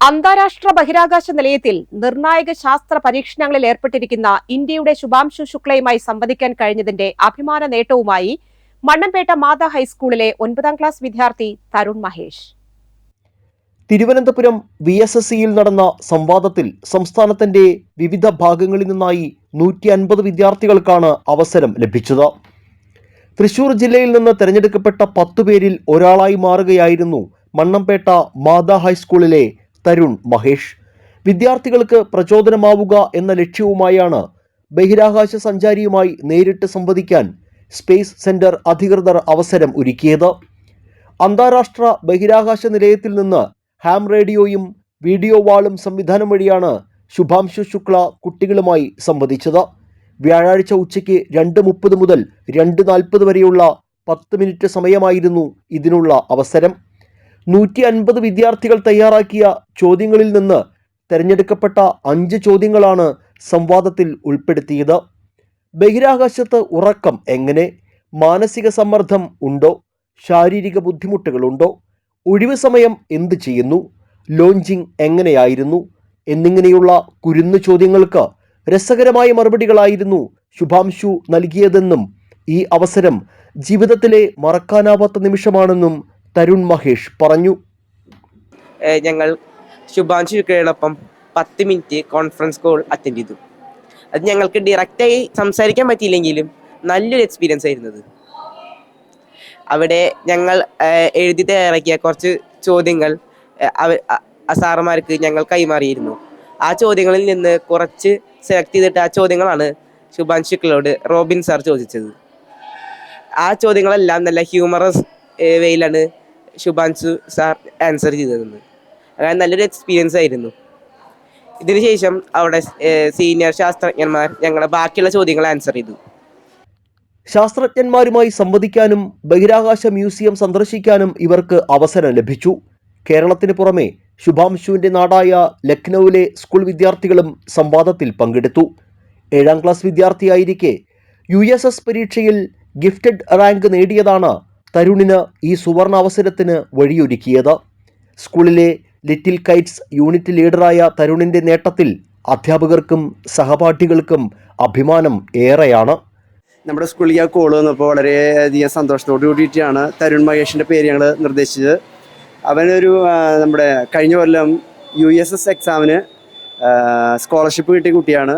അന്താരാഷ്ട്ര ബഹിരാകാശ നിലയത്തിൽ നിർണായക ശാസ്ത്ര പരീക്ഷണങ്ങളിൽ ഏർപ്പെട്ടിരിക്കുന്ന ഇന്ത്യയുടെ ശുഭാംശു ശുക്ലയുമായി സംവദിക്കാൻ കഴിഞ്ഞതിന്റെ അഭിമാന നേട്ടവുമായി മണ്ണമ്പേട്ട മാതാ ഹൈസ്കൂളിലെ ഒൻപതാം ക്ലാസ് വിദ്യാർത്ഥി Tarun Mahesh. Thiruvananthapuram V S S സിയിൽ നടന്ന സംവാദത്തിൽ സംസ്ഥാനത്തിന്റെ വിവിധ ഭാഗങ്ങളിൽ നിന്നായി നൂറ്റി അൻപത് വിദ്യാർത്ഥികൾക്കാണ് അവസരം ലഭിച്ചത്. തൃശൂർ ജില്ലയിൽ നിന്ന് തെരഞ്ഞെടുക്കപ്പെട്ട പത്തു പേരിൽ ഒരാളായി മാറുകയായിരുന്നു മണ്ണമ്പേട്ട മാതാ ഹൈസ്കൂളിലെ തരുൺ മഹേഷ്. വിദ്യാർത്ഥികൾക്ക് പ്രചോദനമാവുക എന്ന ലക്ഷ്യവുമായാണ് ബഹിരാകാശ സഞ്ചാരിയുമായി നേരിട്ട് സംവദിക്കാൻ സ്പേസ് സെന്റർ അധികൃതർ അവസരം ഒരുക്കിയത്. അന്താരാഷ്ട്ര ബഹിരാകാശ നിലയത്തിൽ നിന്ന് ഹാം റേഡിയോയും വീഡിയോ വാളും സംവിധാനം വഴിയാണ് ശുഭാംശു ശുക്ല കുട്ടികളുമായി സംവദിച്ചത്. വ്യാഴാഴ്ച ഉച്ചയ്ക്ക് രണ്ട് മുപ്പത് മുതൽ രണ്ട് നാൽപ്പത് വരെയുള്ള പത്ത് മിനിറ്റ് സമയമായിരുന്നു ഇതിനുള്ള അവസരം. നൂറ്റി അൻപത് വിദ്യാർത്ഥികൾ തയ്യാറാക്കിയ ചോദ്യങ്ങളിൽ നിന്ന് തിരഞ്ഞെടുക്കപ്പെട്ട അഞ്ച് ചോദ്യങ്ങളാണ് സംവാദത്തിൽ ഉൾപ്പെടുത്തിയത്. ബഹിരാകാശത്ത് ഉറക്കം എങ്ങനെ? മാനസിക സമ്മർദ്ദം ഉണ്ടോ? ശാരീരിക ബുദ്ധിമുട്ടുകളുണ്ടോ ഒഴിവ് സമയം എന്ത് ചെയ്യുന്നു? ലോഞ്ചിങ് എങ്ങനെയായിരുന്നു? എന്നിങ്ങനെയുള്ള കുരുന്നു ചോദ്യങ്ങൾക്ക് രസകരമായ മറുപടികളായിരുന്നു ശുഭാംശു നൽകിയതെന്നും ഈ അവസരം ജീവിതത്തിലെ മറക്കാനാവാത്ത നിമിഷമാണെന്നും തരുൺ മഹേഷ് പറഞ്ഞു. ഞങ്ങൾ ശുഭാംശു കേളൊപ്പം പത്ത് മിനിറ്റ് കോൺഫറൻസ് കോൾ അറ്റൻഡ് ചെയ്തു. അത് ഞങ്ങൾക്ക് ഡയറക്റ്റായി സംസാരിക്കാൻ പറ്റിയില്ലെങ്കിലും നല്ലൊരു എക്സ്പീരിയൻസ് ആയിരുന്നത്. അവിടെ ഞങ്ങൾ എഴുതി തയ്യാറാക്കിയ കുറച്ച് ചോദ്യങ്ങൾ അവർ അവ- സാറന്മാർക്ക് ഞങ്ങൾ കൈമാറിയിരുന്നു. ആ ചോദ്യങ്ങളിൽ നിന്ന് കുറച്ച് സെലക്ട് ചെയ്തിട്ട് ആ ചോദ്യങ്ങളാണ് ശുഭാംശുക്കളോട് റോബിൻ സാർ ചോദിച്ചത്. ആ ചോദ്യങ്ങളെല്ലാം നല്ല ഹ്യൂമറസ് വേയിലാണ് ശുഭാംശു സാർ ആൻസർ ചെയ്തിരുന്നത് അങ്ങനെ നല്ലൊരു എക്സ്പീരിയൻസ് ആയിരുന്നു. ഇതിനുശേഷം അവിടെ സീനിയർ ശാസ്ത്രജ്ഞന്മാർ ഞങ്ങളുടെ ബാക്കിയുള്ള ചോദ്യങ്ങൾ ആൻസർ ചെയ്തു. ശാസ്ത്രജ്ഞന്മാരുമായി സംവദിക്കാനും ബഹിരാകാശ മ്യൂസിയം സന്ദർശിക്കാനും ഇവർക്ക് അവസരം ലഭിച്ചു. കേരളത്തിന് പുറമെ ശുഭാംശുവിന്റെ നാടായ ലക്നൌവിലെ സ്കൂൾ വിദ്യാർത്ഥികളും സംവാദത്തിൽ പങ്കെടുത്തു. ഏഴാം ക്ലാസ് വിദ്യാർത്ഥിയായിരിക്കെ യു എസ് എസ് പരീക്ഷയിൽ ഗിഫ്റ്റഡ് റാങ്ക് നേടിയതാണ് തരുണിന് ഈ സുവർണ അവസരത്തിന് വഴിയൊരുക്കിയത്. സ്കൂളിലെ ലിറ്റിൽ കൈറ്റ്സ് യൂണിറ്റ് ലീഡറായ തരുണിന്റെ നേട്ടത്തിൽ അധ്യാപകർക്കും സഹപാഠികൾക്കും അഭിമാനം ഏറെയാണ്. നമ്മുടെ സ്കൂളിൽ ആ കോൾ വന്നപ്പോൾ വളരെയധികം സന്തോഷത്തോടു കൂടിയിട്ടാണ് തരുൺ മഹേഷിന്റെ പേര് ഞങ്ങൾ നിർദ്ദേശിച്ചത്. അവനൊരു നമ്മുടെ കഴിഞ്ഞ കൊല്ലം യു എസ് എസ് എക്സാമിന് സ്കോളർഷിപ്പ് കിട്ടിയ കുട്ടിയാണ്.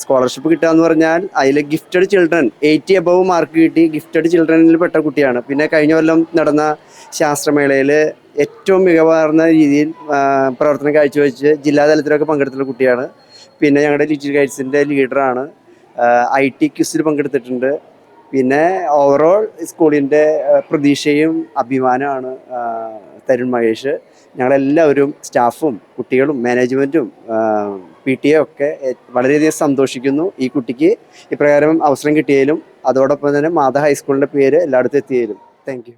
സ്കോളർഷിപ്പ് കിട്ടുക എന്ന് പറഞ്ഞാൽ അതിൽ gifted children eighty above mark കിട്ടി. ഗിഫ്റ്റഡ് ചിൽഡ്രനിൽ പെട്ട കുട്ടിയാണ്. പിന്നെ കഴിഞ്ഞ കൊല്ലം നടന്ന ശാസ്ത്രമേളയിൽ ഏറ്റവും മികവാർന്ന രീതിയിൽ പ്രവർത്തനം കാഴ്ചവെച്ച് ജില്ലാതലത്തിലൊക്കെ പങ്കെടുത്തുള്ള കുട്ടിയാണ്. പിന്നെ ഞങ്ങളുടെ ലിറ്റിൽ ഗൈഡ്സിന്റെ ലീഡറാണ് ഐ ടി ക്യൂസിൽ പങ്കെടുത്തിട്ടുണ്ട്. പിന്നെ ഓവറോൾ സ്കൂളിന്റെ പ്രതീക്ഷയും അഭിമാനമാണ് തരുൺ മഹേഷ്. ഞങ്ങളെല്ലാവരും സ്റ്റാഫും കുട്ടികളും മാനേജ്മെന്റും പി ടി എ ഒക്കെ വളരെയധികം സന്തോഷിക്കുന്നു ഈ കുട്ടിക്ക്. ഇപ്രകാരം അവസരം കിട്ടിയതിലും അതോടൊപ്പം തന്നെ മാതാ ഹൈസ്കൂളിന്റെ പേര് എല്ലായിടത്തും എത്തിയതിലും. താങ്ക് യു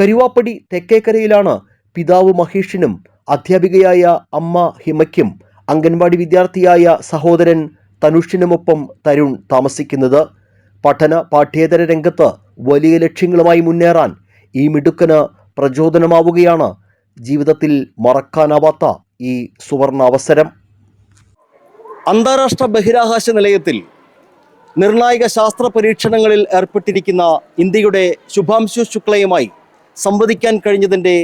കരുവാപ്പടി തെക്കേക്കരയിലാണ് പിതാവ് മഹേഷിനും അധ്യാപികയായ അമ്മ ഹിമയ്ക്കും അംഗൻവാടി വിദ്യാർത്ഥിയായ സഹോദരൻ തനുഷിനുമൊപ്പം തരുൺ താമസിക്കുന്നത്. പഠന പാഠ്യേതര രംഗത്ത് വലിയ ലക്ഷ്യങ്ങളുമായി മുന്നേറാൻ ഈ മിടുക്കന് പ്രചോദനമാവുകയാണ്. ജീവിതത്തിൽ മറക്കാനാവാത്ത ഈ സുവർണ അവസരം അന്താരാഷ്ട്ര ബഹിരാകാശ നിലയത്തിൽ നിർണായക ശാസ്ത്ര പരീക്ഷണങ്ങളിൽ ഏർപ്പെട്ടിരിക്കുന്ന ഇന്ത്യയുടെ ശുഭാംശു ശുക്ലയുമായി സംവദിക്കാൻ കഴിഞ്ഞതിന്റെ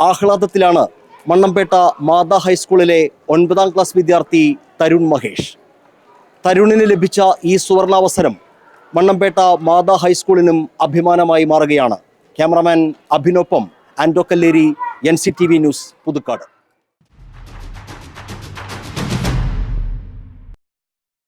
ആഹ്ലാദത്തിലാണ് മണ്ണമ്പേട്ട മാതാ ഹൈസ്കൂളിലെ ഒൻപതാം ക്ലാസ് വിദ്യാർത്ഥി തരുൺ മഹേഷ്. തരുണിന് ലഭിച്ച ഈ സുവർണാവസരം മണ്ണമ്പേട്ട മാതാ ഹൈസ്കൂളിനും അഭിമാനമായി മാറുകയാണ്. Cameraman അഭിനൊപ്പം Ando Kalleri N C T V news Puthukkad.